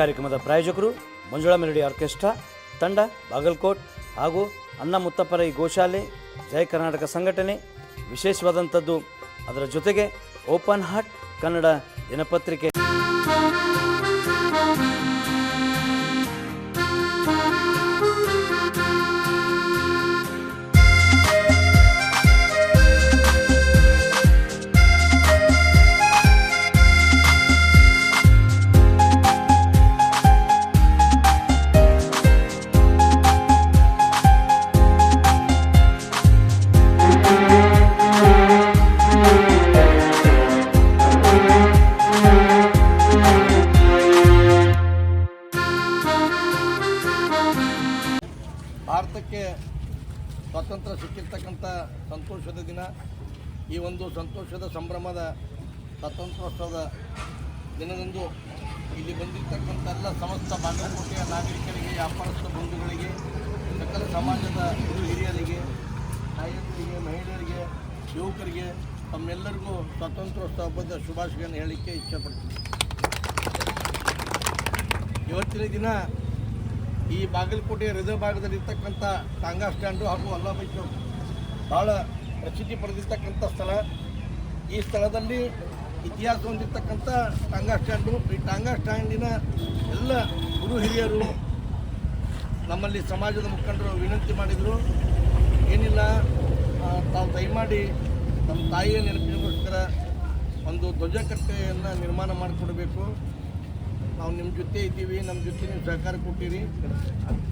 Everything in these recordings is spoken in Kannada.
ಕಾರ್ಯಕ್ರಮದ ಪ್ರಾಯೋಜಕರು ಮಂಜುಳಾ ಮೆಲಡಿ ಆರ್ಕೆಸ್ಟ್ರಾ, ತಂಡ, ಬಾಗಲಕೋಟ್ ಹಾಗೂ ಅಣ್ಣ ಮುತ್ತಪ್ಪರ ಗೋಶಾಲೆ ಜಯ ಕರ್ನಾಟಕ ಸಂಘಟನೆ. ವಿಶೇಷವಾದಂಥದ್ದು ಅದರ ಜೊತೆಗೆ ಓಪನ್ ಹಾರ್ಟ್ ಕನ್ನಡ ದಿನಪತ್ರಿಕೆ. ಈ ಒಂದು ಸಂತೋಷದ ಸಂಭ್ರಮದ ಸ್ವಾತಂತ್ರ್ಯೋತ್ಸವದ ದಿನದಂದು ಇಲ್ಲಿ ಬಂದಿರತಕ್ಕಂಥ ಎಲ್ಲ ಸಮಸ್ತ ಬಾಗಲಕೋಟೆಯ ನಾಗರಿಕರಿಗೆ, ವ್ಯಾಪಾರಸ್ಥ ಬಂಧುಗಳಿಗೆ, ಸಕಲ ಸಮಾಜದ ಹಿರಿಯರಿಗೆ ತಾಯಿಯರಿಗೆ ಮಹಿಳೆಯರಿಗೆ, ಯುವಕರಿಗೆ ತಮ್ಮೆಲ್ಲರಿಗೂ ಸ್ವಾತಂತ್ರ್ಯೋತ್ಸವ ಹಬ್ಬದ ಶುಭಾಶಯಗಳನ್ನು ಹೇಳಲಿಕ್ಕೆ ಇಚ್ಛೆಪಡ್ತೀನಿ. ಇವತ್ತಿನ ದಿನ ಈ ಬಾಗಲಕೋಟೆಯ ಹೃದಯ ಭಾಗದಲ್ಲಿರ್ತಕ್ಕಂಥ ಟಾಂಗಾ ಸ್ಟ್ಯಾಂಡು ಹಾಗೂ ಅಲ್ಲಾಬೈ ಚೌಕ್ ಭಾಳ ಪ್ರಸಿದ್ಧಿ ಪಡೆದಿರ್ತಕ್ಕಂಥ ಸ್ಥಳ. ಈ ಸ್ಥಳದಲ್ಲಿ ಇತಿಹಾಸ ಹೊಂದಿರ್ತಕ್ಕಂಥ ಟಾಂಗಾ ಸ್ಟ್ಯಾಂಡು. ಈ ಟಾಂಗಾ ಸ್ಟ್ಯಾಂಡಿನ ಎಲ್ಲ ಗುರು ಹಿರಿಯರು ನಮ್ಮಲ್ಲಿ ಸಮಾಜದ ಮುಖಂಡರು ವಿನಂತಿ ಮಾಡಿದರು. ಏನಿಲ್ಲ ತಾವು ದಯಮಾಡಿ ನಮ್ಮ ತಾಯಿಯ ನೆನಪಿಗೋಸ್ಕರ ಒಂದು ಧ್ವಜಕಟ್ಟೆಯನ್ನು ನಿರ್ಮಾಣ ಮಾಡಿಕೊಡಬೇಕು. ನಾವು ನಿಮ್ಮ ಜೊತೆ ಇದ್ದೀವಿ, ನಮ್ಮ ಜೊತೆ ನೀವು ಸಹಕಾರ ಕೊಟ್ಟಿರಿ.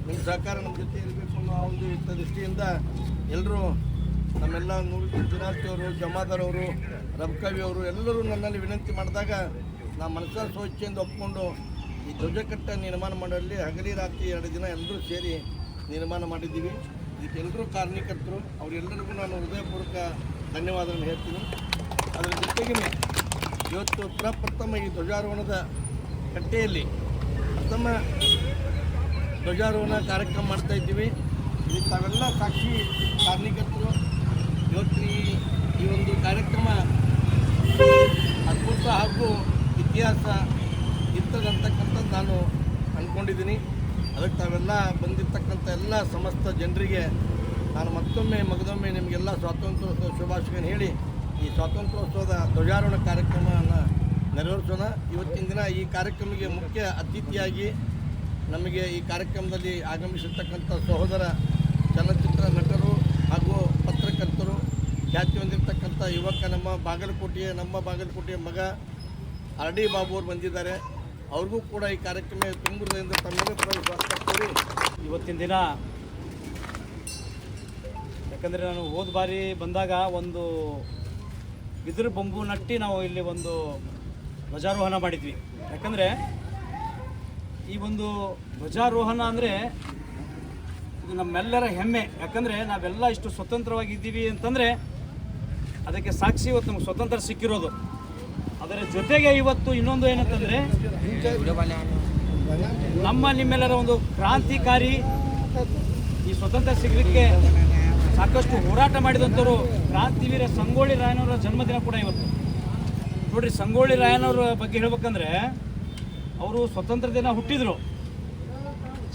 ನಿಮ್ಮ ಸಹಕಾರ ನಮ್ಮ ಜೊತೆ ಇರಬೇಕು ಅನ್ನೋ ಒಂದು ದೃಷ್ಟಿಯಿಂದ ಎಲ್ಲರೂ ನಮ್ಮೆಲ್ಲ ನೂರು ಜನಾರ್ತಿ ಜಮಾದಾರವರು ಜಮಾದಾರ್ ಅವರು ರಬ್ಕವಿ ಅವರು ಎಲ್ಲರೂ ನನ್ನಲ್ಲಿ ವಿನಂತಿ ಮಾಡಿದಾಗ ನಾ ಮನಸ್ಸ ಸ್ವಚ್ಛೆಯಿಂದ ಒಪ್ಪಿಕೊಂಡು ಈ ಧ್ವಜಕಟ್ಟ ನಿರ್ಮಾಣ ಮಾಡುವಲ್ಲಿ ಹಗಲಿ ರಾತ್ರಿ ಎರಡು ದಿನ ಎಲ್ಲರೂ ಸೇರಿ ನಿರ್ಮಾಣ ಮಾಡಿದ್ದೀವಿ. ಇದಕ್ಕೆಲ್ಲರೂ ಕಾರ್ಮಿಕರ್ತರು ಅವರೆಲ್ಲರಿಗೂ ನಾನು ಹೃದಯಪೂರ್ವಕ ಧನ್ಯವಾದಗಳನ್ನು ಹೇಳ್ತೀನಿ. ಅದರ ಜೊತೆಗೆ ಇವತ್ತು ಪ್ರಪ್ರಥಮ ಈ ಧ್ವಜಾರೋಹಣದ ಕಟ್ಟೆಯಲ್ಲಿ ಪ್ರಥಮ ಧ್ವಜಾರೋಹಣ ಕಾರ್ಯಕ್ರಮ ಮಾಡ್ತಾ ಇದ್ದೀವಿ. ತಾವೆಲ್ಲ ಸಾಕ್ಷಿ ಕಾರಣೀಕರ್ತರು ಇವತ್ತು ಈ ಒಂದು ಕಾರ್ಯಕ್ರಮ ಅದ್ಭುತ ಹಾಗೂ ಇತಿಹಾಸ ಇರ್ತದಂತಕ್ಕಂಥದ್ದು ನಾನು ಅಂದ್ಕೊಂಡಿದ್ದೀನಿ. ಅದಕ್ಕೆ ತಾವೆಲ್ಲ ಬಂದಿರ್ತಕ್ಕಂಥ ಎಲ್ಲ ಸಮಸ್ತ ಜನರಿಗೆ ನಾನು ಮತ್ತೊಮ್ಮೆ, ಮಗದೊಮ್ಮೆ ನಿಮಗೆಲ್ಲ ಸ್ವಾತಂತ್ರ್ಯೋತ್ಸವ ಶುಭಾಶಯನ ಹೇಳಿ, ಈ ಸ್ವಾತಂತ್ರ್ಯೋತ್ಸವದ ಧ್ವಜಾರೋಹಣ ಕಾರ್ಯಕ್ರಮವನ್ನು ನೆರವೇರಿಸೋಣ. ಇವತ್ತಿನ ದಿನ ಈ ಕಾರ್ಯಕ್ರಮಕ್ಕೆ ಮುಖ್ಯ ಅತಿಥಿಯಾಗಿ ನಮಗೆ ಈ ಕಾರ್ಯಕ್ರಮದಲ್ಲಿ ಆಗಮಿಸಿರ್ತಕ್ಕಂಥ ಸಹೋದರ ಖ್ಯಾತಿ ಹೊಂದಿರತಕ್ಕಂಥ ಯುವಕ ನಮ್ಮ ಬಾಗಲಕೋಟೆಯ ನಮ್ಮ ಬಾಗಲಕೋಟೆಯ ಮಗ ಆರ್ ಡಿ ಬಾಬು ಅವರು ಬಂದಿದ್ದಾರೆ. ಅವ್ರಿಗೂ ಕೂಡ ಈ ಕಾರ್ಯಕ್ರಮ ತುಂಬುವುದರಿಂದ ತಮ್ಮನ್ನು ಕೂಡ ವಿಶ್ವಾಸ ಇವತ್ತಿನ ದಿನ, ಯಾಕಂದರೆ ನಾನು ಹೋದ ಬಾರಿ ಬಂದಾಗ ಒಂದು ಬಿದಿರು ಬೊಂಬು ನಟ್ಟಿ ನಾವು ಇಲ್ಲಿ ಒಂದು ಧ್ವಜಾರೋಹಣ ಮಾಡಿದ್ವಿ. ಯಾಕಂದರೆ ಈ ಒಂದು ಧ್ವಜಾರೋಹಣ ಅಂದರೆ ಇದು ನಮ್ಮೆಲ್ಲರ ಹೆಮ್ಮೆ. ಯಾಕಂದರೆ ನಾವೆಲ್ಲ ಇಷ್ಟು ಸ್ವತಂತ್ರವಾಗಿದ್ದೀವಿ ಅಂತಂದರೆ ಅದಕ್ಕೆ ಸಾಕ್ಷಿ ಇವತ್ತು ನಮ್ಗೆ ಸ್ವತಂತ್ರ ಸಿಕ್ಕಿರೋದು. ಅದರ ಜೊತೆಗೆ ಇವತ್ತು ಇನ್ನೊಂದು ಏನಂತಂದರೆ, ನಮ್ಮ ನಿಮ್ಮೆಲ್ಲರ ಒಂದು ಕ್ರಾಂತಿಕಾರಿ ಈ ಸ್ವತಂತ್ರ ಸಿಗಲಿಕ್ಕೆ ಸಾಕಷ್ಟು ಹೋರಾಟ ಮಾಡಿದಂಥವ್ರು ಕ್ರಾಂತಿವೀರ ಸಂಗೊಳ್ಳಿ ರಾಯನವರ ಜನ್ಮದಿನ ಕೂಡ ಇವತ್ತು. ನೋಡ್ರಿ, ಸಂಗೊಳ್ಳಿ ರಾಯನವರ ಬಗ್ಗೆ ಹೇಳ್ಬೇಕಂದ್ರೆ, ಅವರು ಸ್ವತಂತ್ರ ದಿನ ಹುಟ್ಟಿದ್ರು.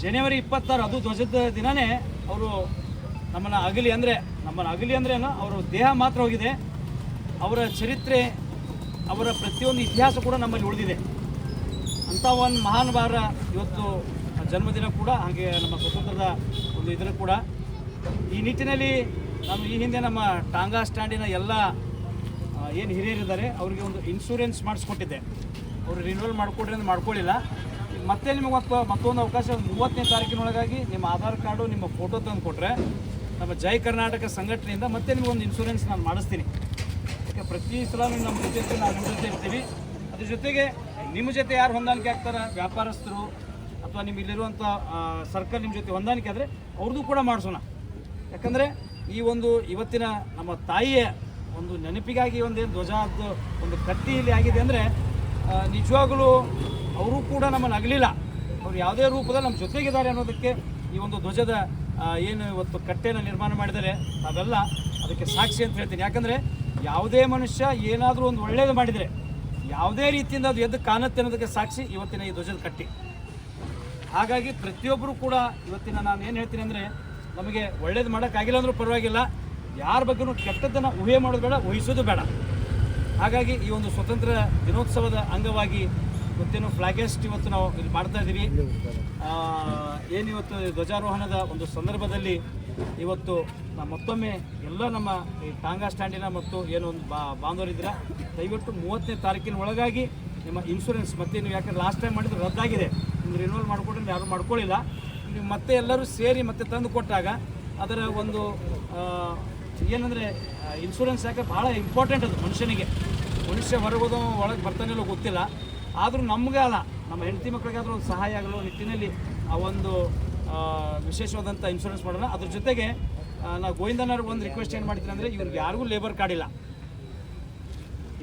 ಜನವರಿ ಇಪ್ಪತ್ತಾರು, ಅದು ಧ್ವಜದ ದಿನನೇ ಅವರು ನಮ್ಮನ್ನು ಅಗಲಿ ಅಂದರೆ, ನಮ್ಮನ್ನು ಅಗಲಿ ಅಂದ್ರೆ ಏನು, ಅವರ ದೇಹ ಮಾತ್ರ ಹೋಗಿದೆ. ಅವರ ಚರಿತ್ರೆ, ಅವರ ಪ್ರತಿಯೊಂದು ಇತಿಹಾಸ ಕೂಡ ನಮ್ಮಲ್ಲಿ ಉಳಿದಿದೆ. ಅಂಥ ಒಂದು ಮಹಾನುಭಾವರ ಇವತ್ತು ಜನ್ಮದಿನ ಕೂಡ, ಹಾಗೆ ನಮ್ಮ ಸ್ವತಂತ್ರದ ಒಂದು ಇದರ ಕೂಡ. ಈ ನಿಟ್ಟಿನಲ್ಲಿ ನಾನು ಈ ಹಿಂದೆ ನಮ್ಮ ಟಾಂಗಾ ಸ್ಟ್ಯಾಂಡಿನ ಎಲ್ಲ ಏನು ಹಿರಿಯರಿದ್ದಾರೆ, ಅವರಿಗೆ ಒಂದು ಇನ್ಶೂರೆನ್ಸ್ ಮಾಡಿಸ್ಕೊಟ್ಟಿದ್ದೆ. ಅವರು ರಿನ್ಯೂವಲ್ ಮಾಡಿಕೊಡ್ರಿ ಅಂತ ಮಾಡ್ಕೊಳ್ಳಿಲ್ಲ ಮತ್ತೆ ನಿಮಗೆ ಮತ್ತು ಮತ್ತೊಂದು ಅವಕಾಶ ಮೂವತ್ತನೇ ತಾರೀಕಿನೊಳಗಾಗಿ ನಿಮ್ಮ ಆಧಾರ್ ಕಾರ್ಡು, ನಿಮ್ಮ ಫೋಟೋ ತಂದು ಕೊಟ್ಟರೆ ನಮ್ಮ ಜೈ ಕರ್ನಾಟಕ ಸಂಘಟನೆಯಿಂದ ಮತ್ತೆ ನಿಮಗೊಂದು ಇನ್ಶೂರೆನ್ಸ್ ನಾನು ಮಾಡಿಸ್ತೀನಿ. ಯಾಕೆ ಪ್ರತಿ ಸಲ ನಮ್ಮ ಜೊತೆ ನಾವು ನಿಮ್ಮ ಜೊತೆ ಇರ್ತೀವಿ. ಅದ್ರ ಜೊತೆಗೆ ನಿಮ್ಮ ಜೊತೆ ಯಾರು ಹೊಂದಾಣಿಕೆ ಆಗ್ತಾರೆ, ವ್ಯಾಪಾರಸ್ಥರು ಅಥವಾ ನಿಮ್ಮ ಇಲ್ಲಿರುವಂಥ ಸರ್ಕಲ್ ನಿಮ್ಮ ಜೊತೆ ಹೊಂದಾಣಿಕೆ ಆದರೆ ಅವ್ರದ್ದು ಕೂಡ ಮಾಡಿಸೋಣ. ಯಾಕಂದರೆ ಈ ಒಂದು ಇವತ್ತಿನ ನಮ್ಮ ತಾಯಿಯ ಒಂದು ನೆನಪಿಗಾಗಿ ಒಂದೇನು ಧ್ವಜದ್ದು ಒಂದು ಕಟ್ಟಿ ಇಲ್ಲಿ ಆಗಿದೆ ಅಂದರೆ ನಿಜವಾಗಲೂ ಅವರು ಕೂಡ ನಮ್ಮನ್ನು ಅಗಲಿಲ್ಲ. ಅವ್ರು ಯಾವುದೇ ರೂಪದಲ್ಲಿ ನಮ್ಮ ಜೊತೆಗಿದ್ದಾರೆ ಅನ್ನೋದಕ್ಕೆ ಈ ಒಂದು ಧ್ವಜದ ಏನು ಇವತ್ತು ಕಟ್ಟೆನ ನಿರ್ಮಾಣ ಮಾಡಿದರೆ ನಾವೆಲ್ಲ ಅದಕ್ಕೆ ಸಾಕ್ಷಿ ಅಂತ ಹೇಳ್ತೀನಿ. ಯಾಕಂದರೆ ಯಾವುದೇ ಮನುಷ್ಯ ಏನಾದರೂ ಒಂದು ಒಳ್ಳೆಯದು ಮಾಡಿದರೆ ಯಾವುದೇ ರೀತಿಯಿಂದ ಅದು ಎದ್ದು ಕಾಣುತ್ತೆ ಅನ್ನೋದಕ್ಕೆ ಸಾಕ್ಷಿ ಇವತ್ತಿನ ಈ ಧ್ವಜದ ಕಟ್ಟಿ. ಹಾಗಾಗಿ ಪ್ರತಿಯೊಬ್ಬರು ಕೂಡ ಇವತ್ತಿನ ನಾನು ಏನು ಹೇಳ್ತೀನಿ ಅಂದರೆ, ನಮಗೆ ಒಳ್ಳೇದು ಮಾಡೋಕ್ಕಾಗಿಲ್ಲ ಅಂದರೂ ಪರವಾಗಿಲ್ಲ. ಯಾರ ಬಗ್ಗೆನೂ ಕೆಟ್ಟದ್ದನ್ನು ಊಹೆ ಮಾಡೋದು ಬೇಡ, ಊಹಿಸೋದು ಬೇಡ. ಹಾಗಾಗಿ ಈ ಒಂದು ಸ್ವತಂತ್ರ ದಿನೋತ್ಸವದ ಅಂಗವಾಗಿ ಇವತ್ತೇನು ಫ್ಲಾಗೆಸ್ಟ್ ಇವತ್ತು ನಾವು ಇಲ್ಲಿ ಮಾಡ್ತಾ ಇದ್ದೀವಿ. ಆ, ಏನಿವತ್ತು ಧ್ವಜಾರೋಹಣದ ಒಂದು ಸಂದರ್ಭದಲ್ಲಿ ಇವತ್ತು ಮತ್ತೊಮ್ಮೆ ಎಲ್ಲ ನಮ್ಮ ಈ ಟಾಂಗಾ ಸ್ಟ್ಯಾಂಡಿನ ಮತ್ತು ಏನು ಒಂದು ಬಾ ಬಾಂಧವರಿದ್ದೀರ ದಯವಿಟ್ಟು ಮೂವತ್ತನೇ ತಾರೀಕಿನ ಒಳಗಾಗಿ ನಿಮ್ಮ ಇನ್ಶೂರೆನ್ಸ್ ಮತ್ತೆ ನೀವು ಯಾಕಂದ್ರೆ ಲಾಸ್ಟ್ ಟೈಮ್ ಮಾಡಿದ್ರೆ ರದ್ದಾಗಿದೆ. ನಿಮ್ಗೆ ರಿನ್ಯೂವಲ್ ಮಾಡಿಕೊಟ್ರೆ ಯಾರು ಮಾಡ್ಕೊಳ್ಳಿಲ್ಲ ನೀವು ಮತ್ತೆ ಎಲ್ಲರೂ ಸೇರಿ ಮತ್ತೆ ತಂದು ಕೊಟ್ಟಾಗ ಅದರ ಒಂದು ಏನಂದರೆ ಇನ್ಶೂರೆನ್ಸ್ ಯಾಕೆ ಭಾಳ ಇಂಪಾರ್ಟೆಂಟ್ ಅದು ಮನುಷ್ಯನಿಗೆ. ಮನುಷ್ಯ ಹೊರಗೋದು ಒಳಗೆ ಬರ್ತಾನೆಲ್ಲೋ ಗೊತ್ತಿಲ್ಲ. ಆದರೂ ನಮಗೆ ಅಲ್ಲ, ನಮ್ಮ ಹೆಂಡತಿ ಮಕ್ಕಳಿಗಾದ್ರೂ ಒಂದು ಸಹಾಯ ಆಗಲು ನಿಟ್ಟಿನಲ್ಲಿ ಆ ಒಂದು ವಿಶೇಷವಾದಂಥ ಇನ್ಶೂರೆನ್ಸ್ ಮಾಡೋಣ. ಅದ್ರ ಜೊತೆಗೆ ನಾವು ಗೋವಿಂದನವ್ರಿಗೆ ಒಂದು ರಿಕ್ವೆಸ್ಟ್ ಏನು ಮಾಡ್ತೀನಿ ಅಂದರೆ, ಇವ್ರಿಗೆ ಯಾರಿಗೂ ಲೇಬರ್ ಕಾರ್ಡ್ ಇಲ್ಲ.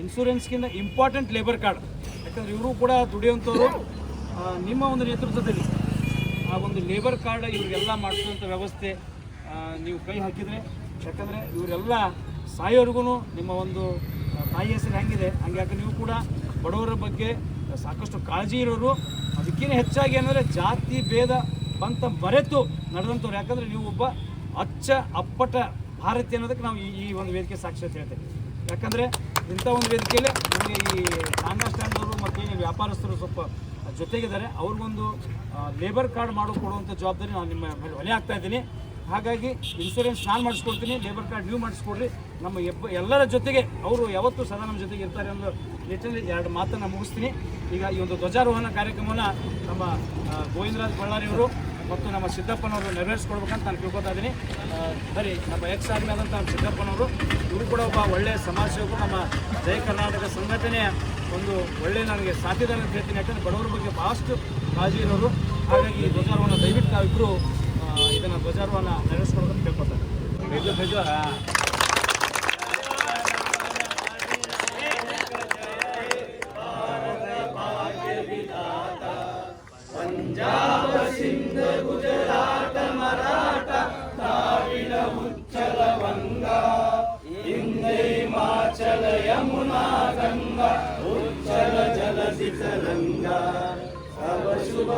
ಇನ್ಶೂರೆನ್ಸ್ಗಿಂತ ಇಂಪಾರ್ಟೆಂಟ್ ಲೇಬರ್ ಕಾರ್ಡ್ ಯಾಕಂದರೆ ಇವರು ಕೂಡ ದುಡಿಯುವಂಥವ್ರು ನಿಮ್ಮ ಒಂದು ನೇತೃತ್ವದಲ್ಲಿ. ಆ ಒಂದು ಲೇಬರ್ ಕಾರ್ಡ್ ಇವರಿಗೆಲ್ಲ ಮಾಡಿಸುವಂಥ ವ್ಯವಸ್ಥೆ ನೀವು ಕೈ ಹಾಕಿದರೆ, ಯಾಕಂದರೆ ಇವರೆಲ್ಲ ಸಾಯೋರ್ಗು ನಿಮ್ಮ ಒಂದು ತಾಯಿ ಹೆಸರು ಹೆಂಗಿದೆ ಹಂಗೆ ಯಾಕಂದ್ರೆ ನೀವು ಕೂಡ ಬಡವರ ಬಗ್ಗೆ ಸಾಕಷ್ಟು ಕಾಳಜಿ ಇರೋರು ಅದಕ್ಕಿಂತ ಹೆಚ್ಚಾಗಿ ಏನಂದರೆ ಜಾತಿ ಭೇದ ಬಂತ ಮರೆತು ನಡೆದಂಥವ್ರು. ಯಾಕಂದರೆ ನೀವು ಒಬ್ಬ ಅಚ್ಚ, ಅಪ್ಪಟ ಭಾರತೀಯ ಅನ್ನೋದಕ್ಕೆ ನಾವು ಈ ಈ ಒಂದು ವೇದಿಕೆ ಸಾಕ್ಷಿ ಅಂತ ಹೇಳ್ತೇವೆ. ಯಾಕಂದರೆ ಇಂಥ ಒಂದು ವೇದಿಕೆಯಲ್ಲಿ ನಮಗೆ ಈ ಟಾಂಗಾ ಸ್ಟ್ಯಾಂಡ್ನವರು ಮತ್ತು ಏನು ವ್ಯಾಪಾರಸ್ಥರು ಸ್ವಲ್ಪ ಜೊತೆಗಿದ್ದಾರೆ. ಅವ್ರಿಗೊಂದು ಲೇಬರ್ ಕಾರ್ಡ್ ಮಾಡೋ ಕೊಡುವಂಥ ಜವಾಬ್ದಾರಿ ನಾನು ನಿಮ್ಮ ಮೇಲೆ ಹೊಣೆ ಆಗ್ತಾ ಇದ್ದೀನಿ. ಹಾಗಾಗಿ ಇನ್ಸೂರೆನ್ಸ್ ನಾನು ಮಾಡಿಸ್ಕೊಡ್ತೀನಿ ಲೇಬರ್ ಕಾರ್ಡ್ ನೀವು ಮಾಡಿಸ್ಕೊಡ್ರಿ. ನಮ್ಮ ಎಬ್ಬ ಎಲ್ಲರ ಜೊತೆಗೆ, ಅವರು ಯಾವತ್ತೂ ಸದಾ ನಮ್ಮ ಜೊತೆಗೆ ಇರ್ತಾರೆ ಅನ್ನೋ ನಿಟ್ಟಿನಲ್ಲಿ ಎರಡು ಮಾತನ್ನು ಮುಗಿಸ್ತೀನಿ. ಈಗ ಈ ಒಂದು ಧ್ವಜಾರೋಹಣ ಕಾರ್ಯಕ್ರಮವನ್ನು ನಮ್ಮ ಗೋವಿಂದರಾಜ್ ಬಳ್ಳಾರಿಯವರು ಮತ್ತು ನಮ್ಮ ಸಿದ್ದಪ್ಪನವರು ನೆರವೇರಿಸ್ಕೊಡ್ಬೇಕಂತ ನಾನು ತಿಳ್ಕೊತಾ ಇದ್ದೀನಿ. ಬರಿ ನಮ್ಮ ಎಕ್ಸ್ ಆರ್ಮಿ ಆದಂಥ ನಮ್ಮ ಸಿದ್ದಪ್ಪನವರು, ಇವರು ಕೂಡ ಒಬ್ಬ ಒಳ್ಳೆಯ ಸಮಾಜ ಸೇವಕರು ನಮ್ಮ ಜಯ ಕರ್ನಾಟಕ ಸಂಘಟನೆಯ ಒಂದು ಒಳ್ಳೆಯ ನನಗೆ ಸಾಧ್ಯತೆ ಅಂತ ಹೇಳ್ತೀನಿ. ಯಾಕಂದರೆ ಬಡವರ ಬಗ್ಗೆ ಭಾಳಷ್ಟು ಕಾಳಜಿ ಇರೋರು. ಹಾಗಾಗಿ ಧ್ವಜಾರೋಹಣ ದಯವಿಟ್ಟು ನಾವಿಬ್ಬರು ಇದನ್ನು ಧ್ವಜಾರೋಹಣ ನೆರವೇರಿಸ್ಕೊಡ್ಬೇಕಂತ అచల యమునా గంగా ఉచ్చల జల శిఖరంగా సర్వ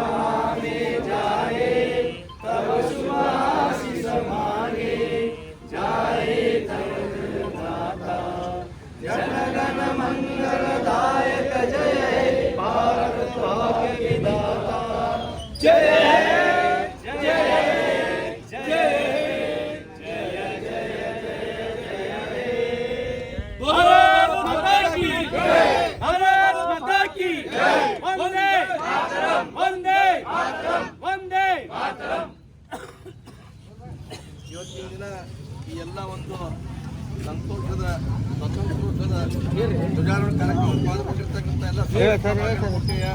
ಧ್ವಜಾರೋಹಣ ಕಾರ್ಯಕ್ರಮ ಪಾಲ್ಗೊಂಡಿರ್ತಕ್ಕಂಥ ಎಲ್ಲ ಕೋಟೆಯ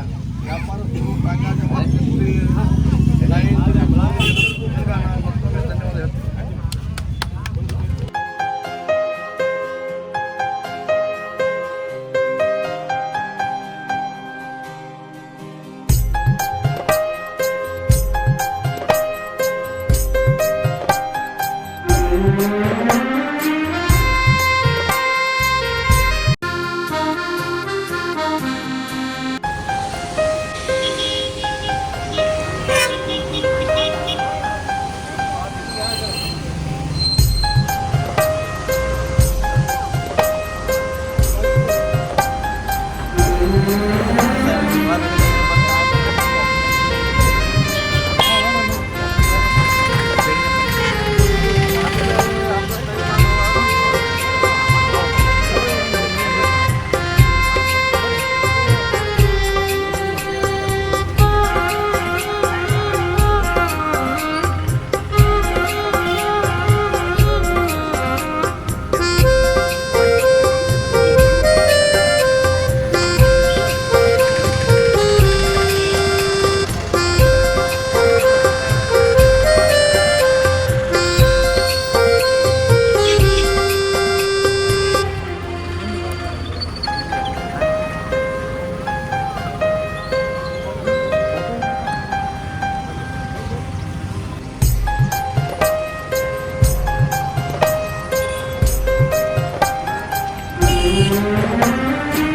need.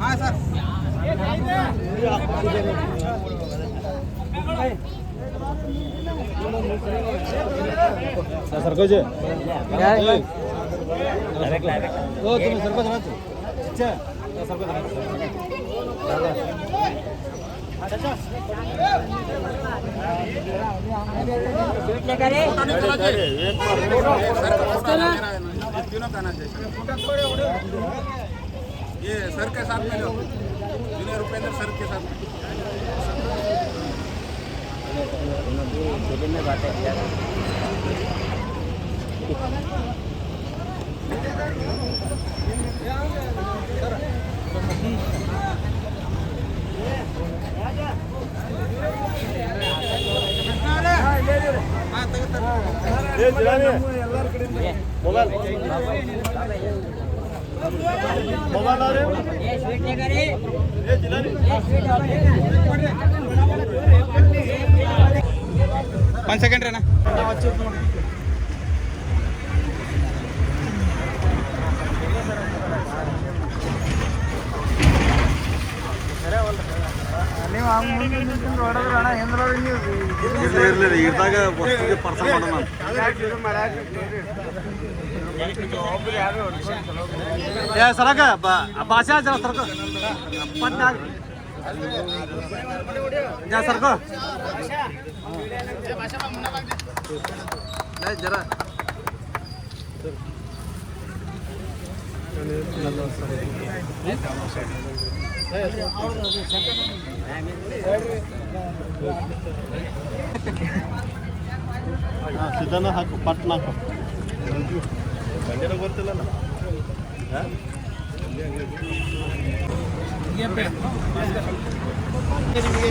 ಹಾಂ ಸರ್ ಸರ್ಕೋಜಿ ಓ ತುಂಬ ಸರ್ಕೋಜ್ ಸರ್ಕೋಜ್ ये सर के साथ में लो जूनियर उपेंद्र सर के साथ ಒಂದು ಸೆಕೆಂಡ್ ರೀ ಅಣ್ಣ ಇರ್ಲಿ ಇದ್ದಾಗ ವಸ್ತುಗೆ ಪರ್ಸಲ್ ಮಾಡೋಣ ಏ ಸರಕ ಭಾಷೆ ಜರ ಸರ್ಕ ಜಾ ಸರ್ಕೋ ಜರ ಸಿದ್ಧನ ಹಾಕು ಪಟ್ನ ಹಾಕು ಗೊತ್ತಿಲ್ಲ ನಿಮಗೆ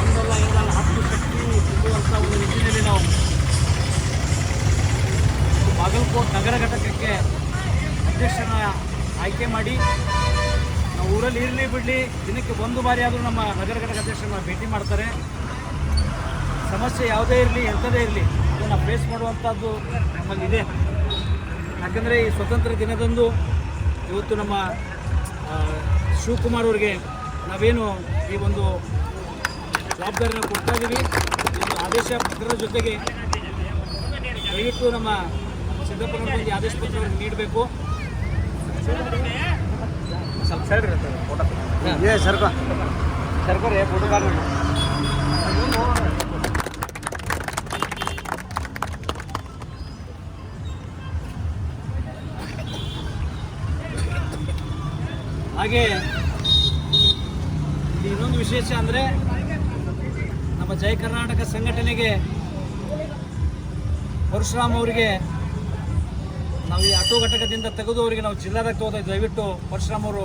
ಒಂದಲ್ಲ ಎರಡಲ್ಲ ಹತ್ತು ಶಕ್ತಿ ತುಂಬುವಂಥ ಒಂದು ನಿಟ್ಟಿನಲ್ಲಿ ನಾವು ಬಾಗಲಕೋಟ್ ನಗರ ಘಟಕಕ್ಕೆ ಅಧ್ಯಕ್ಷನ ಆಯ್ಕೆ ಮಾಡಿ ನಾವು ಊರಲ್ಲಿ ಇರಲಿ ಬಿಡಲಿ, ದಿನಕ್ಕೆ ಒಂದು ಬಾರಿ ಆದರೂ ನಮ್ಮ ನಗರ ಘಟಕ ಅಧ್ಯಕ್ಷರನ್ನ ಭೇಟಿ ಮಾಡ್ತಾರೆ. ಸಮಸ್ಯೆ ಯಾವುದೇ ಇರಲಿ ಎಂಥದೇ ಇರಲಿ, ಅದನ್ನು ಫೇಸ್ ಮಾಡುವಂಥದ್ದು ನಮ್ಮಲ್ಲಿದೆ. ಯಾಕಂದರೆ ಈ ಸ್ವತಂತ್ರ ದಿನದಂದು ಇವತ್ತು ನಮ್ಮ ಶಿವಕುಮಾರ್ ಅವರಿಗೆ ನಾವೇನು ಈ ಒಂದು ಜವಾಬ್ದಾರಿನ ಕೊಡ್ತಾ ಇದ್ದೀವಿ ಒಂದು ಆದೇಶ ಪತ್ರದ ಜೊತೆಗೆ ದಯವಿಟ್ಟು ನಮ್ಮ ಸಿದ್ದಪ್ಪನವ್ರಿಗೆ ಆದೇಶ ಪತ್ರ ಅವ್ರಿಗೆ ನೀಡಬೇಕು. ಸ್ವಲ್ಪ ಸರ್ಕೋ. ಸರ್ಕಾರ ಫೋಟೋ ಹಾಗೆ ಇನ್ನೊಂದು ವಿಶೇಷ ಅಂದರೆ ನಮ್ಮ ಜಯ ಕರ್ನಾಟಕ ಸಂಘಟನೆಗೆ ಪರಶುರಾಮ್ ಅವರಿಗೆ ನಾವು ಈ ಆಟೋ ಘಟಕದಿಂದ ತೆಗೆದು ಅವರಿಗೆ ನಾವು ಜಿಲ್ಲಾಡಳಿತ ಹೋದ ದಯವಿಟ್ಟು ಪರಶುರಾಮ್ ಅವರು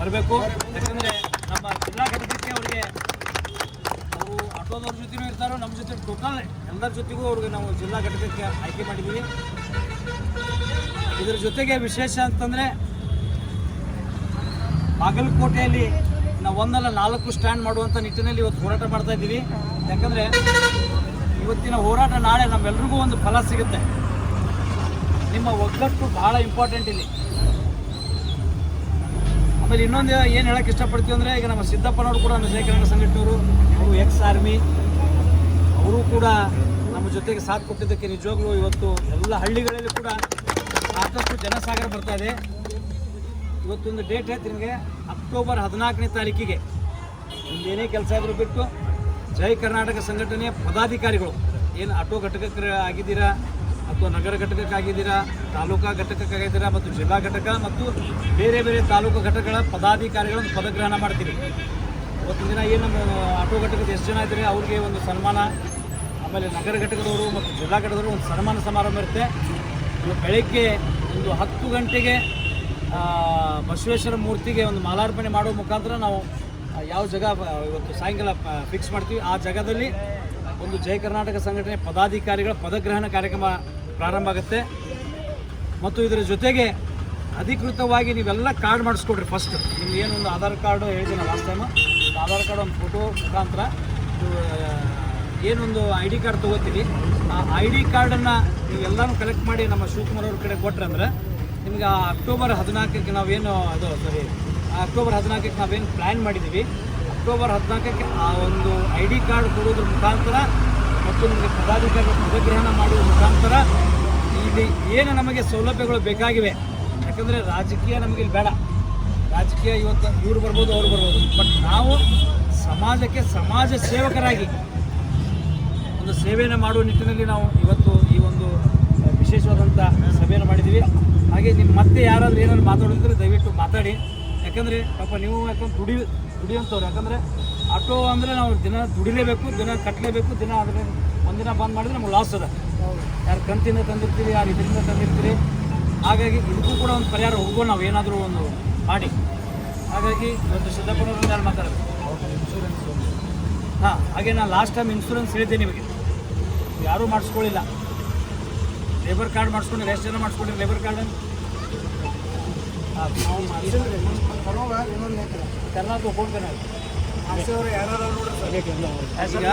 ಬರಬೇಕು. ಯಾಕಂದರೆ ನಮ್ಮ ಜಿಲ್ಲಾ ಘಟಕಕ್ಕೆ ಅವರಿಗೆ ಅವರು ಆಟೋದವ್ರ ಜೊತೆನೂ ಇರ್ತಾರೋ, ನಮ್ಮ ಜೊತೆ ಟೋಟಲ್ ಎಲ್ಲರ ಜೊತೆಗೂ ಅವ್ರಿಗೆ ನಾವು ಜಿಲ್ಲಾ ಘಟಕಕ್ಕೆ ಆಯ್ಕೆ ಮಾಡಿದ್ದೀವಿ ಇದರ ಜೊತೆಗೆ ವಿಶೇಷ ಅಂತಂದರೆ ಬಾಗಲಕೋಟೆಯಲ್ಲಿ ನಾವು ಒಂದಲ್ಲ ನಾಲ್ಕು ಸ್ಟ್ಯಾಂಡ್ ಮಾಡುವಂಥ ನಿಟ್ಟಿನಲ್ಲಿ ಇವತ್ತು ಹೋರಾಟ ಮಾಡ್ತಾ ಇದ್ದೀವಿ. ಯಾಕಂದರೆ ಇವತ್ತಿನ ಹೋರಾಟ ನಾಳೆ ನಮ್ಮೆಲ್ರಿಗೂ ಒಂದು ಫಲ ಸಿಗುತ್ತೆ. ನಿಮ್ಮ ಒಗ್ಗಟ್ಟು ಬಹಳ ಇಂಪಾರ್ಟೆಂಟ್ ಇಲ್ಲಿ. ಆಮೇಲೆ ಇನ್ನೊಂದು ಏನು ಹೇಳೋಕ್ಕೆ ಇಷ್ಟಪಡ್ತೀವಿ ಅಂದರೆ ಈಗ ನಮ್ಮ ಸಿದ್ದಪ್ಪನವರು ಕೂಡ ನಮ್ಮ ಜಯಕರಣ ಸಂಘಟನೆಯವರು, ಅವರು ಎಕ್ಸ್ ಆರ್ಮಿ ಅವರು ಕೂಡ ನಮ್ಮ ಜೊತೆಗೆ ಸಾಥ್ ಕೊಟ್ಟಿದ್ದಕ್ಕೆ ನಿಜವಾಗ್ಲೂ ಇವತ್ತು ಎಲ್ಲ ಹಳ್ಳಿಗಳಲ್ಲಿ ಕೂಡ ಸಾಕಷ್ಟು ಜನಸಾಗರ ಬರ್ತಾ ಇದೆ. ಇವತ್ತೊಂದು ಡೇಟ್ ಹೇಳ್ತೀನಿ ನಿಮಗೆ ಅಕ್ಟೋಬರ್ ಹದಿನಾಲ್ಕನೇ ತಾರೀಕಿಗೆ. ಏನೇ ಕೆಲಸ ಆದರೂ ಬಿಟ್ಟು ಜೈ ಕರ್ನಾಟಕ ಸಂಘಟನೆಯ ಪದಾಧಿಕಾರಿಗಳು. ಏನು ಆಟೋ ಘಟಕಕ್ಕೆ ಆಗಿದ್ದೀರಾ, ಅಥವಾ ನಗರ ಘಟಕಕ್ಕೆ ಆಗಿದ್ದೀರಾ, ತಾಲೂಕಾ ಘಟಕಕ್ಕಾಗಿದ್ದೀರಾ ಮತ್ತು ಜಿಲ್ಲಾ ಘಟಕ ಮತ್ತು ಬೇರೆ ಬೇರೆ ತಾಲೂಕು ಘಟಕಗಳ ಪದಾಧಿಕಾರಿಗಳನ್ನು ಪದಗ್ರಹಣ ಮಾಡ್ತೀವಿ. ಇವತ್ತಿನ ದಿನ ಏನು ಆಟೋ ಘಟಕದ ಎಷ್ಟು ಜನ ಇದ್ದಾರೆ, ಅವ್ರಿಗೆ ಒಂದು ಸನ್ಮಾನ. ಆಮೇಲೆ ನಗರ ಘಟಕದವರು ಮತ್ತು ಜಿಲ್ಲಾ ಘಟಕದವರು ಒಂದು ಸನ್ಮಾನ ಸಮಾರಂಭ ಇರುತ್ತೆ. ಬೆಳಗ್ಗೆ ಒಂದು ಹತ್ತು ಗಂಟೆಗೆ ಬಸವೇಶ್ವರ ಮೂರ್ತಿಗೆ ಒಂದು ಮಾಲಾರ್ಪಣೆ ಮಾಡುವ ಮುಖಾಂತರ ನಾವು ಯಾವ ಜಾಗ ಇವತ್ತು ಸಾಯಂಕಾಲ ಫಿಕ್ಸ್ ಮಾಡ್ತೀವಿ. ಆ ಜಾಗದಲ್ಲಿ ಒಂದು ಜಯ ಕರ್ನಾಟಕ ಸಂಘಟನೆ ಪದಾಧಿಕಾರಿಗಳ ಪದಗ್ರಹಣ ಕಾರ್ಯಕ್ರಮ ಪ್ರಾರಂಭ ಆಗುತ್ತೆ. ಮತ್ತು ಇದರ ಜೊತೆಗೆ ಅಧಿಕೃತವಾಗಿ ನೀವೆಲ್ಲ ಕಾರ್ಡ್ ಮಾಡಿಸ್ಕೊಡ್ರಿ ಫಸ್ಟ್ ನಿಮ್ಗೆ ಏನೊಂದು ಆಧಾರ್ ಕಾರ್ಡು ಹೇಳಿದ್ದೀನಿ ಲಾಸ್ಟ್ ಟೈಮು ಆಧಾರ್ ಕಾರ್ಡ್ ಒಂದು ಫೋಟೋ ಮುಖಾಂತರ ಏನೊಂದು ಐ ಡಿ ಕಾರ್ಡ್ ತೊಗೋತೀವಿ ಆ ಐ ಡಿ ಕಾರ್ಡನ್ನು ನೀವೆಲ್ಲನೂ ಕಲೆಕ್ಟ್ ಮಾಡಿ ನಮ್ಮ ಶಿವಕುಮಾರ್ ಅವ್ರ ಕಡೆ ಕೊಟ್ರೆ ಅಂದ್ರೆ ನಿಮ್ಗೆ ಅಕ್ಟೋಬರ್ ಹದಿನಾಲ್ಕಕ್ಕೆ ನಾವೇನು ಅದು ಸರಿ ಅಕ್ಟೋಬರ್ ಹದಿನಾಲ್ಕಕ್ಕೆ ನಾವೇನು ಪ್ಲ್ಯಾನ್ ಮಾಡಿದ್ದೀವಿ. ಅಕ್ಟೋಬರ್ ಹದಿನಾಲ್ಕಕ್ಕೆ ಆ ಒಂದು ಐ ಡಿ ಕಾರ್ಡ್ ಕೊಡೋದ್ರ ಮುಖಾಂತರ ಮತ್ತು ನಿಮಗೆ ಪದಾಧಿಕಾರಿಗಳು ಪದಗ್ರಹಣ ಮಾಡುವ ಮುಖಾಂತರ ಇಲ್ಲಿ ಏನು ನಮಗೆ ಸೌಲಭ್ಯಗಳು ಬೇಕಾಗಿವೆ. ಯಾಕಂದರೆ ರಾಜಕೀಯ ನಮಗೆ ಇಲ್ಲಿ ಬೇಡ. ರಾಜಕೀಯ ಇವತ್ತು ಇವ್ರು ಬರ್ಬೋದು, ಅವ್ರು ಬರ್ಬೋದು. ಬಟ್ ನಾವು ಸಮಾಜಕ್ಕೆ ಸಮಾಜ ಸೇವಕರಾಗಿ ಒಂದು ಸೇವೆಯನ್ನು ಮಾಡುವ ನಿಟ್ಟಿನಲ್ಲಿ ನಾವು ಇವತ್ತು ಈ ಒಂದು ವಿಶೇಷವಾದಂಥ ಸಭೆಯನ್ನು ಮಾಡಿದ್ದೀವಿ. ಹಾಗೆ ನಿಮ್ಮ ಮತ್ತೆ ಯಾರಾದರೂ ಏನಾದ್ರು ಮಾತಾಡೋದಿದ್ರೆ ದಯವಿಟ್ಟು ಮಾತಾಡಿ. ಯಾಕಂದರೆ ಪಾಪ ನೀವು ಯಾಕಂದ್ರೆ ದುಡಿ ದುಡಿಯುವಂಥವ್ರು ಯಾಕಂದರೆ ಆಟೋ ಅಂದರೆ ನಾವು ದಿನ ದುಡಿಲೇಬೇಕು ದಿನ ಕಟ್ಟಲೇಬೇಕು ದಿನ ಅದನ್ನ ಒಂದಿನ ಬಂದ್ ಮಾಡಿದ್ರೆ ನಮ್ಗೆ ಲಾಸ್ ಅದ. ಯಾರು ಕಂತಿಂದ ತಂದಿರ್ತೀರಿ ಯಾರು ಇದರಿಂದ ತಂದಿರ್ತೀರಿ. ಹಾಗಾಗಿ ಇದಕ್ಕೂ ಕೂಡ ಒಂದು ಪರಿಹಾರ ಹೋಗೋ ನಾವು ಏನಾದರೂ ಒಂದು ಮಾಡಿ. ಹಾಗಾಗಿ ಇವತ್ತು ಸಿದ್ದಪ್ಪನವ್ರನ್ನ ಯಾರು ಮಾತಾಡಬೇಕು ಹಾಂ ಹಾಗೆ ನಾನು ಲಾಸ್ಟ್ ಟೈಮ್ ಇನ್ಶೂರೆನ್ಸ್ ಹೇಳಿದ್ದೆ ನಿಮಗೆ. ಯಾರೂ ಮಾಡಿಸ್ಕೊಳ್ಳಿಲ್ಲ ಲೇಬರ್ ಕಾರ್ಡ್ ಮಾಡಿಸ್ಕೊಂಡ್ರೆ, ಎಷ್ಟು ಜನ ಮಾಡಿಸ್ಕೊಂಡ್ರಿ ಲೇಬರ್ ಕಾರ್ಡ್ ಎಲ್ಲ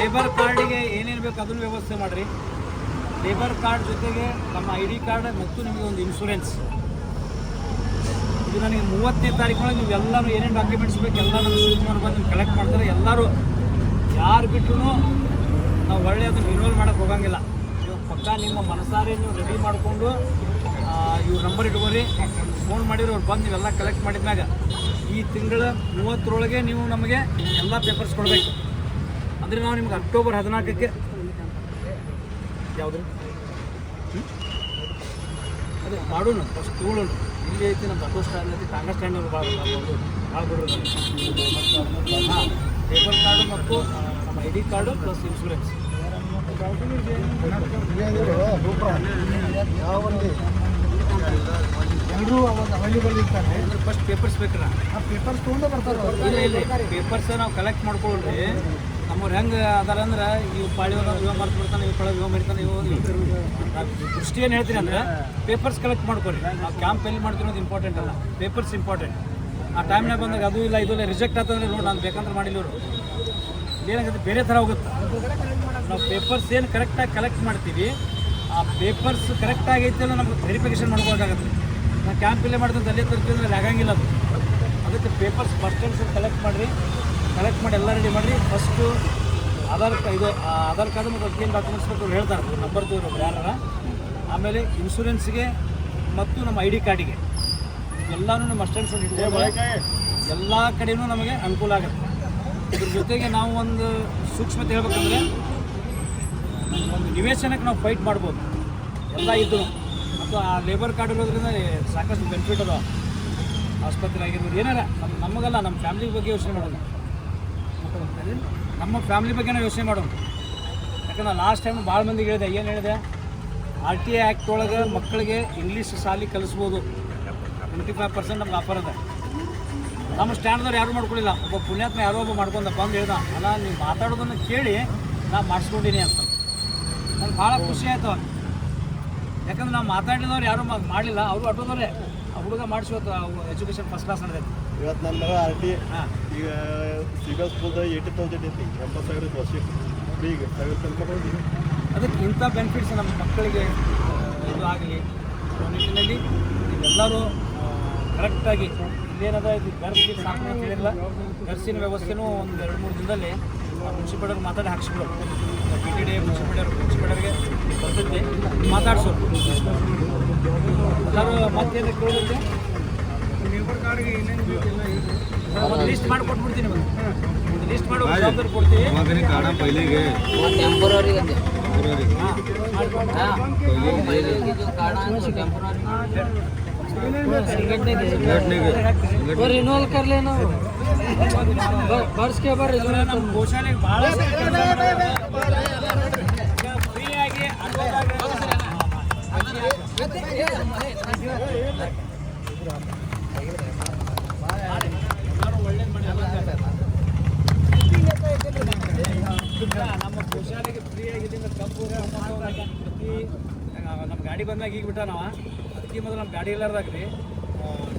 ಲೇಬರ್ ಕಾರ್ಡಿಗೆ ಏನೇನು ಬೇಕು ಅದನ್ನು ವ್ಯವಸ್ಥೆ ಮಾಡಿರಿ. ಲೇಬರ್ ಕಾರ್ಡ್ ಜೊತೆಗೆ ನಮ್ಮ ಐ ಡಿ ಕಾರ್ಡ್ ಮತ್ತು ನಿಮಗೆ ಒಂದು ಇನ್ಶೂರೆನ್ಸ್ ಇದು ನನಗೆ ಮೂವತ್ತನೇ ತಾರೀಕೊಳಗೆ ನೀವು ಎಲ್ಲರೂ ಏನೇನು ಡಾಕ್ಯುಮೆಂಟ್ಸ್ ಬೇಕು ಎಲ್ಲ ನಮ್ಮ ಬಂದು ಕಲೆಕ್ಟ್ ಮಾಡ್ತಾರೆ. ಎಲ್ಲರೂ ಯಾರು ಬಿಟ್ಟರು ನಾವು ಒಳ್ಳೆ ಅದನ್ನು ಮಾಡೋಕ್ಕೆ ಹೋಗಂಗಿಲ್ಲ. ನೀವು ಪಕ್ಕ ನಿಮ್ಮ ಮನಸಾರೆ ನೀವು ರೆಡಿ ಮಾಡಿಕೊಂಡು ಇವ್ರ ನಂಬರ್ ಇಟ್ಕೊರಿ. ಫೋನ್ ಮಾಡಿರೋ ಅವ್ರು ಬಂದು ನೀವೆಲ್ಲ ಕಲೆಕ್ಟ್ ಮಾಡಿದ್ಮ್ಯಾಗ ಈ ತಿಂಗಳ ಮೂವತ್ತರೊಳಗೆ ನೀವು ನಮಗೆ ಎಲ್ಲ ಪೇಪರ್ಸ್ ಕೊಡಬೇಕು. ಅಂದರೆ ನಾವು ನಿಮ್ಗೆ ಅಕ್ಟೋಬರ್ ಹದಿನಾಲ್ಕಕ್ಕೆ ಯಾವುದು? ಅದೇ ಮಾಡೋಣ ಫಸ್ಟ್ ತೊಗೊಳ್ಳೋಣ ಇಲ್ಲಿ ಐತಿ ನಮ್ಮ ಆಟೋ ಸ್ಟ್ಯಾಂಡ್ ಐತಿ, ಕಾಂಗ್ರೆಸ್ ಸ್ಟ್ಯಾಂಡ್ ಭಾಳ ಭಾಳ ಬಿಡೋದು ಪೇಪರ್ ಕಾರ್ಡು ಮತ್ತು ನಮ್ಮ I D card plus insurance ಎಲ್ಲರೂ ಅವಾಗ ಅವೈಲೇಬಲ್ ಇರ್ತಾರೆ ಫಸ್ಟ್ ಪೇಪರ್ಸ್ ಬೇಕ್ರ? ಆ ಪೇಪರ್ಸ್ ತೊಗೊಂಡು ಬರ್ತಾರೆ ಇಲ್ಲ ಇಲ್ಲ ಪೇಪರ್ಸ್ ನಾವು ಕಲೆಕ್ಟ್ ಮಾಡ್ಕೊಳ್ರಿ. ನಮ್ಮವ್ರು ಹೆಂಗೆ ಅದಾರ ಅಂದ್ರೆ ಇವು ಪಾಳಿ ಮಾಡ್ತಾನೆ ಮರ್ತು ಬಿಡ್ತಾನೆ ಇವ್ ಇವಾಗ ಮಾಡ್ತಾನೆ ಇವ ದೃಷ್ಟಿ ಏನು ಹೇಳ್ತೀನಿ ಅಂದ್ರೆ ಪೇಪರ್ಸ್ ಕಲೆಕ್ಟ್ ಮಾಡ್ಕೊಳ್ರಿ. ನಾವು ಕ್ಯಾಂಪ್ ಎಲ್ಲಿ ಮಾಡ್ತಿರೋದು ಇಂಪಾರ್ಟೆಂಟ್ ಅಲ್ಲ. ಪೇಪರ್ಸ್ ಇಂಪಾರ್ಟೆಂಟ್ ಆ ಟೈಮ್ನಾಗ ಬಂದಾಗ ಅದು ಇಲ್ಲ ಇದು ಇಲ್ಲ ರಿಜೆಕ್ಟ್ ಆಗ್ತಂದ್ರೆ ನೋಡಿ ನಾನು ಬೇಕಂದ್ರೆ ಮಾಡಿಲ್ಲ ಇವರು. ಏನಾಗುತ್ತೆ ಬೇರೆ ಥರ ಹೋಗುತ್ತೆ. ನಾವು ಪೇಪರ್ಸ್ ಏನು ಕರೆಕ್ಟಾಗಿ ಕಲೆಕ್ಟ್ ಮಾಡ್ತೀವಿ, ಆ ಪೇಪರ್ಸ್ ಕರೆಕ್ಟ್ ಆಗೈತೆ ಅನ್ನೋ ನಮ್ಗೆ ವೆರಿಫಿಕೇಶನ್ ಮಾಡ್ಕೋಬೇಕಾಗತ್ತೆ ನಾವು ಕ್ಯಾಂಪ್ ಇಲ್ಲೇ ಮಾಡಿದ್ರೆ ಅಲ್ಲೇ ತರ್ತೀವಿ ಅಂದ್ರೆ ಆಗಂಗಿಲ್ಲ ಅದು. ಅದಕ್ಕೆ ಪೇಪರ್ಸ್ ಫಸ್ಟ್ ಕಲೆಕ್ಟ್ ಮಾಡಿರಿ ಕಲೆಕ್ಟ್ ಮಾಡಿ ಎಲ್ಲ ರೆಡಿ ಮಾಡಿರಿ. ಫಸ್ಟು ಆಧಾರ್ ಕಾರ್ಡ್ ಇದು ಆಧಾರ್ ಕಾರ್ಡು ಮತ್ತು ಏನು ಡಾಕ್ಯುಮೆಂಟ್ಸ್ ಬೇಕು ಹೇಳ್ತಾರೆ. ನಂಬರ್ ತೋರಿದ್ರು ಯಾರ ಆಮೇಲೆ ಇನ್ಶೂರೆನ್ಸ್ಗೆ ಮತ್ತು ನಮ್ಮ ಐ ಡಿ ಕಾರ್ಡಿಗೆ ಎಲ್ಲನೂ ನಮ್ಮ ಅಸ್ಟೆಂಟ್ಸ್ ಎಲ್ಲ ಕಡೆನೂ ನಮಗೆ ಅನುಕೂಲ ಆಗುತ್ತೆ. ಇದ್ರ ಜೊತೆಗೆ ನಾವು ಒಂದು ಸೂಕ್ಷ್ಮತೆ ಹೇಳ್ಬೇಕಂದ್ರೆ, ಒಂದು ನಿವೇಶನಕ್ಕೆ ನಾವು ಫೈಟ್ ಮಾಡ್ಬೋದು. ಎಲ್ಲ ಇದ್ದು ಮತ್ತು ಆ ಲೇಬರ್ ಕಾರ್ಡ್ ಇರೋದ್ರಿಂದ ಸಾಕಷ್ಟು ಬೆನಿಫಿಟ್ ಅದ ಆಸ್ಪತ್ರೆ ಆಗಿರ್ಬೋದು, ಏನಾರ ನಮ್ಮ ನಮಗಲ್ಲ ನಮ್ಮ ಫ್ಯಾಮಿಲಿ ಬಗ್ಗೆ ಯೋಚನೆ ಮಾಡೋಣ ನಮ್ಮ ಫ್ಯಾಮಿಲಿ ಬಗ್ಗೆ ನಾವು ಯೋಚನೆ ಮಾಡೋಣ ಯಾಕಂದ್ರೆ ಲಾಸ್ಟ್ ಟೈಮ್ ಭಾಳ ಮಂದಿಗೆ ಹೇಳಿದೆ, ಏನು ಹೇಳಿದೆ? ಆರ್ ಟಿ ಐ ಆ್ಯಕ್ಟ್ ಒಳಗೆ ಮಕ್ಕಳಿಗೆ ಇಂಗ್ಲೀಷ್ ಶಾಲೆ ಕಲಿಸ್ಬೋದು. ಟ್ವೆಂಟಿ ಫೈವ್ ಪರ್ಸೆಂಟ್ ನಮ್ಗೆ ಆಫರ್ ಅದ ನಮ್ಮ ಸ್ಟ್ಯಾಂಡ್ದವ್ರು ಯಾರು ಮಾಡ್ಕೊಳ್ಳಿಲ್ಲ ಒಬ್ಬ ಪುಣ್ಯಾತ್ಮ ಯಾರೋ ಒಬ್ಬ ಮಾಡ್ಕೊಂಡಪ್ಪ ಅಂತ ಹೇಳ್ದ. ಅಲ್ಲ ನೀವು ಮಾತಾಡೋದನ್ನು ಕೇಳಿ ನಾ ಮಾಡಿಸ್ಕೊಂಡಿನಿ ಅಂತ. ನಂಗೆ ಭಾಳ ಖುಷಿ ಆಯಿತು ಯಾಕಂದ್ರೆ ನಾವು ಮಾತಾಡಿದವ್ರು ಯಾರು ಮಾಡಲಿಲ್ಲ. ಅವರು ಆಟೋದವ್ರೆ. ಆ ಹುಡುಗ ಅವು ಎಜುಕೇಷನ್ ಫಸ್ಟ್ ಕ್ಲಾಸ್ ನಡೆದ ಇವತ್ತು ನನ್ನ ಮಗ ಆರ್ ಟಿ ಈಗ ಸಿಗಲ್ ಸ್ಕೂಲ್ದ ಏಯ್ಟಿ ತೌಸಂಡ್ ಐತಿ. ಎಂಬತ್ತು ಸಾವಿರ ವರ್ಷ ಈಗ ಸಾವಿರ ತನಕ ಅದಕ್ಕೆ ಇಂಥ ಬೆನಿಫಿಟ್ಸ್ ನಮ್ಮ ಮಕ್ಕಳಿಗೆ ಇದು ಆಗಲಿ. ನಿಟ್ಟಿನಲ್ಲಿ ಎಲ್ಲರೂ ಕರೆಕ್ಟಾಗಿ ಇದೇನದ ಇದು ಗರ್ಸಿ ಸಾಕು ಹೇಳಿಲ್ಲ. ಗರ್ಸಿನ ವ್ಯವಸ್ಥೆನೂ ಒಂದು ಎರಡು ಮೂರು ದಿನದಲ್ಲಿ ಮುನ್ಸಿಪಾಲ್ ಮಾತಾಡಿ ಹಾಕ್ಸಿದ್ರು ಬಿ ಟಿ ಡಿ ಮುನ್ಸಿಪಾಲ್ ಮುನ್ಸಿಪಾಲ್ಗೆ ಬರ್ತೈತೆ ಮಾತಾಡ್ಸೋರು. ಎಲ್ಲರೂ ಮತ್ತೇನು ಕೇಳಿದ್ರೆ ಲೇಬರ್ ಕಾರ್ಡ್ಗೆ ಮಾಡಿ ಬೇಕಿಲ್ಲ ಒಂದು ಲಿಸ್ಟ್ ಟೆಂಪರರಿ ಟೆಂಪರರಿ ನಾವು ಬರ್ಸ್ಕೆ ಬರ್ರಿ ನಮ್ಮ ಗೋಶಾಲೆಗೆ ಫ್ರೀ ಆಗಿದ್ದಿಂದ ಕಬ್ಬು ನಮ್ಮ ಗಾಡಿ ಬಂದಾಗ ಈಗ ಬಿಟ್ಟ ನಾವ ಮೊದಲು ನಮ್ಮ ಗಾಡಿ ಇಲ್ಲಾರ್ದಾಗ್ರಿ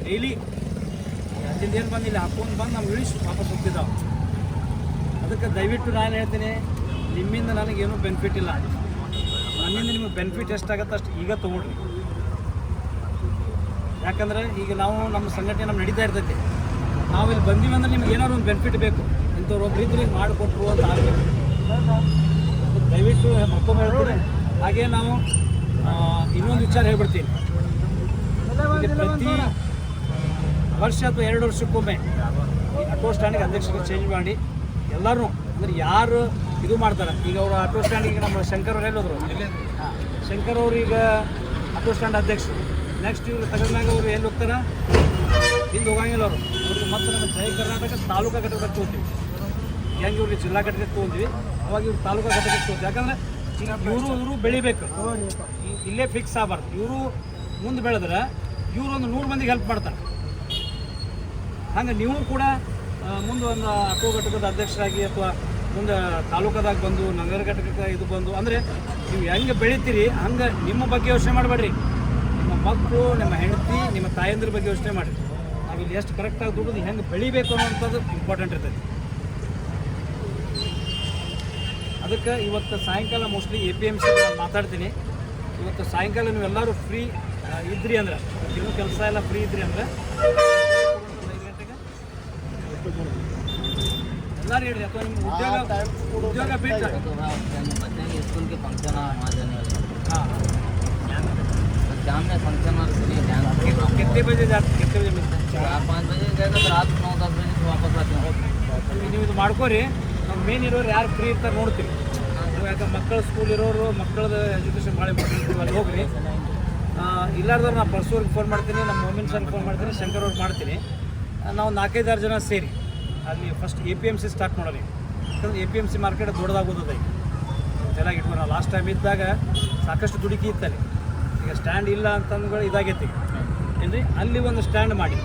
ಡೈಲಿ ಅಲ್ಲಿಂದ ಏನು ಬಂದಿಲ್ಲ ಹಾಕೊಂಡು ಬಂದು ನಾವು ಇಳಿಸಿ ವಾಪಸ್ ಹೋಗ್ತಿದ್ದಾವೆ. ಅದಕ್ಕೆ ದಯವಿಟ್ಟು ನಾನು ಹೇಳ್ತೀನಿ, ನಿಮ್ಮಿಂದ ನನಗೇನು ಬೆನಿಫಿಟ್ ಇಲ್ಲ. ನನ್ನಿಂದ ನಿಮಗೆ ಬೆನಿಫಿಟ್ ಎಷ್ಟಾಗತ್ತೆ ಅಷ್ಟು ಈಗ ತೊಗೊಳ್ರಿ. ಯಾಕಂದ್ರೆ ಈಗ ನಾವು ನಮ್ಮ ಸಂಘಟನೆ ನಮ್ಮ ನಡೀತಾ ಇರ್ತೈತಿ. ನಾವು ಇಲ್ಲಿ ಬಂದೀವಿ ಅಂದ್ರೆ ನಿಮ್ಗೆ ಏನಾದ್ರು ಒಂದು ಬೆನಿಫಿಟ್ ಬೇಕು. ಇಂಥವ್ರು ಒಬ್ರು ಇದ್ರೆ ಮಾಡಿಕೊಟ್ರು ಅಂತ ದಯವಿಟ್ಟು ಮತ್ತೊಮ್ಮೆ ಹೇಳ್ತೀನಿ. ಹಾಗೆ ನಾವು ಇನ್ನೊಂದು ವಿಚಾರ ಹೇಳ್ಬಿಡ್ತೀನಿ. ಈಗ ಪ್ರತಿ ವರ್ಷ ಅಥವಾ ಎರಡು ವರ್ಷಕ್ಕೊಮ್ಮೆ ಈ ಆಟೋ ಸ್ಟ್ಯಾಂಡಿಗೆ ಅಧ್ಯಕ್ಷರು ಚೇಂಜ್ ಮಾಡಿ ಎಲ್ಲರೂ ಅಂದ್ರೆ ಯಾರು ಇದು ಮಾಡ್ತಾರೆ. ಈಗ ಅವರು ಆಟೋ ಸ್ಟ್ಯಾಂಡಿಗೆ ನಮ್ಮ ಶಂಕರ್ ಅವ್ರು ಎಲ್ಲೋದ್ರು. ಹಾಂ ಶಂಕರ್ ಅವರು ಈಗ ಆಟೋ ಸ್ಟ್ಯಾಂಡ್ ಅಧ್ಯಕ್ಷರು. ನೆಕ್ಸ್ಟ್ ಇವ್ರು ತಗೊಂಡಾಗ ಅವರು ಎಲ್ಲಿ ಹೋಗ್ತಾರೆ? ಹಿಂದೆ ಹೋಗಂಗಿಲ್ಲ ಅವರು. ಅವ್ರಿಗೆ ಮತ್ತೆ ನಮ್ಮ ಜಯ ಕರ್ನಾಟಕ ತಾಲೂಕಾ ಘಟಕಕ್ಕೆ ತೊಗೊಂತೀವಿ. ಹೆಂಗೆ ಇವ್ರಿಗೆ ಜಿಲ್ಲಾ ಘಟಕಕ್ಕೆ ತೊಗೊಂಡ್ವಿ ಅವಾಗ ಇವ್ರು ತಾಲೂಕಾ ಘಟಕಕ್ಕೆ ತೊಗೊಂಡ್ವಿ ಯಾಕಂದ್ರೆ ಇವರು ಇವರು ಬೆಳಿಬೇಕು. ಇಲ್ಲೇ ಫಿಕ್ಸ್ ಆಗಬಾರ್ದು. ಇವರು ಮುಂದೆ ಬೆಳೆದ್ರೆ ಇವರು ಒಂದು ನೂರು ಮಂದಿಗೆ ಹೆಲ್ಪ್ ಮಾಡ್ತಾರೆ. ಹಂಗೆ ನೀವು ಕೂಡ ಮುಂದೆ ಒಂದು ಆಟೋ ಘಟಕದ ಅಧ್ಯಕ್ಷರಾಗಿ ಅಥವಾ ಮುಂದೆ ತಾಲೂಕದಾಗ ಬಂದು, ನಗರ ಘಟಕಕ್ಕೆ ಇದು ಬಂದು, ಅಂದರೆ ನೀವು ಹೆಂಗೆ ಬೆಳಿತೀರಿ, ಹಂಗೆ ನಿಮ್ಮ ಬಗ್ಗೆ ಯೋಚನೆ ಮಾಡಬೇಡ್ರಿ. ನಿಮ್ಮ ಮಕ್ಕಳು ನಿಮ್ಮ ಹೆಂಡತಿ, ನಿಮ್ಮ ತಾಯಂದ್ರ ಬಗ್ಗೆ ಯೋಚನೆ ಮಾಡಿರಿ. ಇಲ್ಲಿ ಎಷ್ಟು ಕರೆಕ್ಟಾಗಿ ದುಡಿದು ಹೆಂಗೆ ಬೆಳಿಬೇಕು ಅನ್ನೋಂಥದ್ದು ಇಂಪಾರ್ಟೆಂಟ್ ಇರ್ತೈತಿ. ಅದಕ್ಕೆ ಇವತ್ತು ಸಾಯಂಕಾಲ mostly A P M C ಮಾತಾಡ್ತೀನಿ. ಇವತ್ತು ಸಾಯಂಕಾಲ ನೀವೆಲ್ಲರೂ ಫ್ರೀ ಇದ್ರಿ ಅಂದ್ರೆ ಇನ್ನೂ ಕೆಲಸ ಎಲ್ಲ ಫ್ರೀ ಇದ್ರಿ ಅಂದ್ರೆ ಐದು ಗಂಟೆಗೆ ಎಲ್ಲರೂ ಹೇಳ್ರಿ ಅಥವಾ ನಿಮ್ಮ ಉದ್ಯೋಗ ಉದ್ಯೋಗ ಬಿಟ್ಟು बच्चे के स्कूल के फंक्शन वहाँ जाने वाले ಹಾಂ तो शाम में फंक्शन और सुनिए ध्यान से। कितने बजे जाते कितने बजे मिलते चार पाँच बजे गए तो रात नौ दस बजे से वापस आते हैं ನೀವು ಇದು ಮಾಡ್ಕೋರಿ ನಮ್ಮ ಮೇನ್ ಇರೋರು ಯಾರು ಫ್ರೀ ಇರ್ತಾರೆ ನೋಡ್ತೀವಿ ನೀವು ಯಾಕಂದ್ರೆ ಮಕ್ಕಳ ಸ್ಕೂಲ್ ಇರೋರು ಮಕ್ಕಳದ ಎಜುಕೇಷನ್ ಭಾಳ ಇಂಪಾರ್ಟೆಂಟ್ ಅಲ್ಲಿ ಹೋಗ್ರಿ ಆ, ಇಲ್ಲಾರ್ದವ್ರು ನಾನು ಪರ್ಸೂರ್ಗೆ ಫೋನ್ ಮಾಡ್ತೀನಿ ನಮ್ಮ ಮೊಮಿನ್ ಸರ್ಗೆ ಫೋನ್ ಮಾಡ್ತೀನಿ, ಶಂಕರ್ ಅವ್ರಿಗೆ ಮಾಡ್ತೀನಿ. ನಾವು ನಾಲ್ಕೈದಾರು ಜನ ಸೇರಿ, ಅಲ್ಲಿ first A P M C start ಮಾಡೋರಿ ಯಾಕಂದ್ರೆ A P M C market ದೊಡ್ಡದಾಗೋದದ ಚೆನ್ನಾಗಿ ಇಟ್ಕೊಂಡು ನಾವು ಲಾಸ್ಟ್ ಟೈಮ್ ಇದ್ದಾಗ ಸಾಕಷ್ಟು ದುಡುಕಿ ಇತ್ತಲ್ಲಿ. ಈಗ ಸ್ಟ್ಯಾಂಡ್ ಇಲ್ಲ ಅಂತಂದ್ಗಳು ಇದಾಗೈತಿ ಏನು ಏನ್ರಿ? ಅಲ್ಲಿ ಒಂದು ಸ್ಟ್ಯಾಂಡ್ ಮಾಡಿ.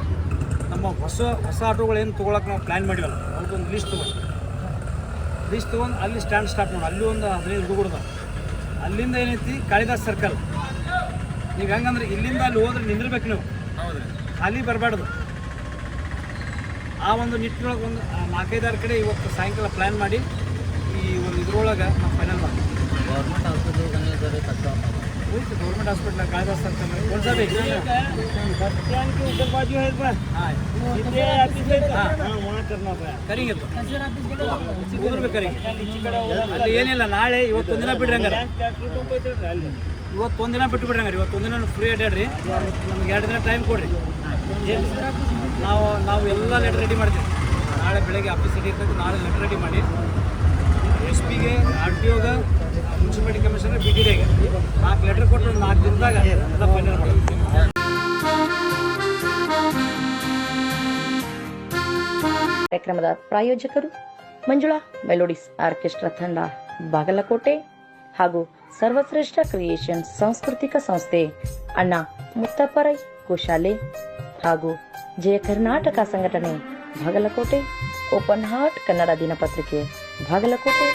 ನಮ್ಮ ಹೊಸ ಹೊಸ ಆಟೋಗಳು ಏನು ತೊಗೊಳಕ್ಕೆ ನಾವು ಪ್ಲ್ಯಾನ್ ಮಾಡಿವಲ್ಲ? ಅವ್ರದ್ದೊಂದು ಲೀಸ್ಟ್ ತೊಗೊಂಡು. ಲೀಸ್ಟ್ ತೊಗೊಂಡು ಅಲ್ಲಿ ಸ್ಟ್ಯಾಂಡ್ ಸ್ಟಾರ್ಟ್ ಮಾಡೋಣ. ಅಲ್ಲಿ ಒಂದು ಹದಿನೈದು ಹುಡುಗರದ ಅಲ್ಲಿಂದ ಏನೈತಿ? ಕಾಳಿದಾಸ್ ಸರ್ಕಲ್ ನೀವ್ ಹೆಂಗಂದ್ರೆ ಇಲ್ಲಿಂದ ಅಲ್ಲಿ ಹೋದ್ರೆ ನಿಂದಿರ್ಬೇಕು ನೀವು. ಹೌದು ಖಾಲಿ ಬರಬಾರ್ದು. ಆ ಒಂದು ನಿಟ್ಟಿನೊಳಗೆ ಒಂದು ನಾಲ್ಕೈದಾರು ಕಡೆ ಇವತ್ತು ಸಾಯಂಕಾಲ ಪ್ಲ್ಯಾನ್ ಮಾಡಿ ಈ ಒಂದು ಇದ್ರೊಳಗೆ ನಾವು ಫೈನಲ್ ಮಾಡ್ತೀವಿ. ಗೌರ್ಮೆಂಟ್ ಹಾಸ್ಪಿಟಲ್ ಹೋಯ್ತು ಏನಿಲ್ಲ ನಾಳೆ ಇವತ್ತೊಂದಿನ ಬಿಡ್ರಿ ಹಂಗಾರ. ಇವತ್ತು ಒಂದಿನ ಬಿಟ್ಟು ಬಿಡ್ರಿ ಹಂಗಾರೆ ಇವತ್ತು ಒಂದಿನ ಫ್ರೀ ಅಡ್ಡಾಡ್ರಿ. ನಮ್ಗೆ ಎರಡು ದಿನ ಟೈಮ್ ಕೊಡ್ರಿ. ನಾವು ನಾವು ಎಲ್ಲ ಲೆಟರ್ ರೆಡಿ ಮಾಡ್ತೀವಿ. ನಾಳೆ ಬೆಳಗ್ಗೆ ಆಫೀಸ್ ರೆಡಿ ಇರ್ತದೆ ನಾಳೆ ಲೆಟರ್ ರೆಡಿ ಮಾಡಿ. ಎಸ್ ಪಿಗೆ ಆರ್ ಟಿ ಒಗೆ ಮುನ್ಸಿಪಾಲಿಟಿ ಕಮಿಷನರ್ ಬಿ ಟಿ ಡಿಗೆ ನಾಲ್ಕು ಲೆಟರ್ ಕೊಟ್ಟು ನಾಲ್ಕು ದಿನದಾಗ ಎಲ್ಲ ಫೈನಲ್ ಕಾರ್ಯಕ್ರಮದ ಪ್ರಾಯೋಜಕರು ಮಂಜುಳಾ, ಮೆಲೋಡಿಸ್ ಆರ್ಕೆಸ್ಟ್ರಾ ತಂಡ, ಬಾಗಲಕೋಟೆ ಹಾಗೂ ಸರ್ವಶ್ರೇಷ್ಠ ಕ್ರಿಯೇಷನ್ ಸಾಂಸ್ಕೃತಿಕ ಸಂಸ್ಥೆ ಅಣ್ಣ ಮುತ್ತಪ್ಪರೈ ಗೋಶಾಲೆ ಹಾಗೂ ಜಯ ಕರ್ನಾಟಕ ಸಂಘಟನೆ ಬಾಗಲಕೋಟೆ ಓಪನ್ ಹಾರ್ಟ್ ಕನ್ನಡ ದಿನಪತ್ರಿಕೆ ಬಾಗಲಕೋಟೆ